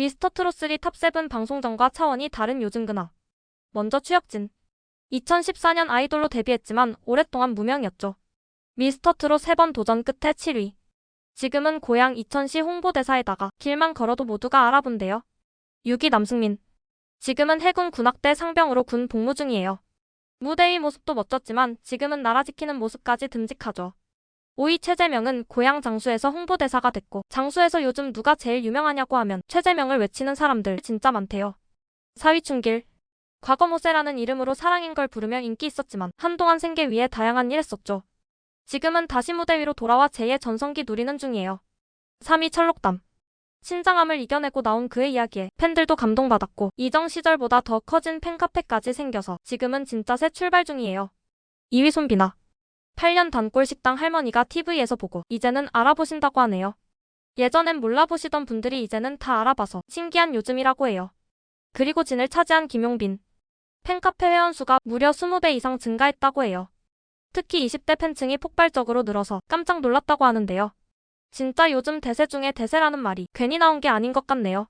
미스터 트롯3 탑7 방송전과 차원이 다른 요즘 근황. 먼저 추혁진. 2014년 아이돌로 데뷔했지만 오랫동안 무명이었죠. 미스터 트롯 3번 도전 끝에 7위. 지금은 고향 이천시 홍보대사에다가 길만 걸어도 모두가 알아본대요. 6위 남승민. 지금은 해군 군악대 상병으로 군 복무 중이에요. 무대 위 모습도 멋졌지만 지금은 나라 지키는 모습까지 듬직하죠. 5위 최재명은 고향 장수에서 홍보대사가 됐고 장수에서 요즘 누가 제일 유명하냐고 하면 최재명을 외치는 사람들 진짜 많대요. 4위 춘길. 과거 모세라는 이름으로 사랑인 걸 부르며 인기 있었지만 한동안 생계 위에 다양한 일 했었죠. 지금은 다시 무대 위로 돌아와 제2의 전성기 누리는 중이에요. 3위 철록담. 신장암을 이겨내고 나온 그의 이야기에 팬들도 감동받았고 이정 시절보다 더 커진 팬카페까지 생겨서 지금은 진짜 새 출발 중이에요. 2위 손비나. 8년 단골 식당 할머니가 TV에서 보고 이제는 알아보신다고 하네요. 예전엔 몰라보시던 분들이 이제는 다 알아봐서 신기한 요즘이라고 해요. 그리고 진을 차지한 김용빈. 팬카페 회원수가 무려 20배 이상 증가했다고 해요. 특히 20대 팬층이 폭발적으로 늘어서 깜짝 놀랐다고 하는데요. 진짜 요즘 대세 중에 대세라는 말이 괜히 나온 게 아닌 것 같네요.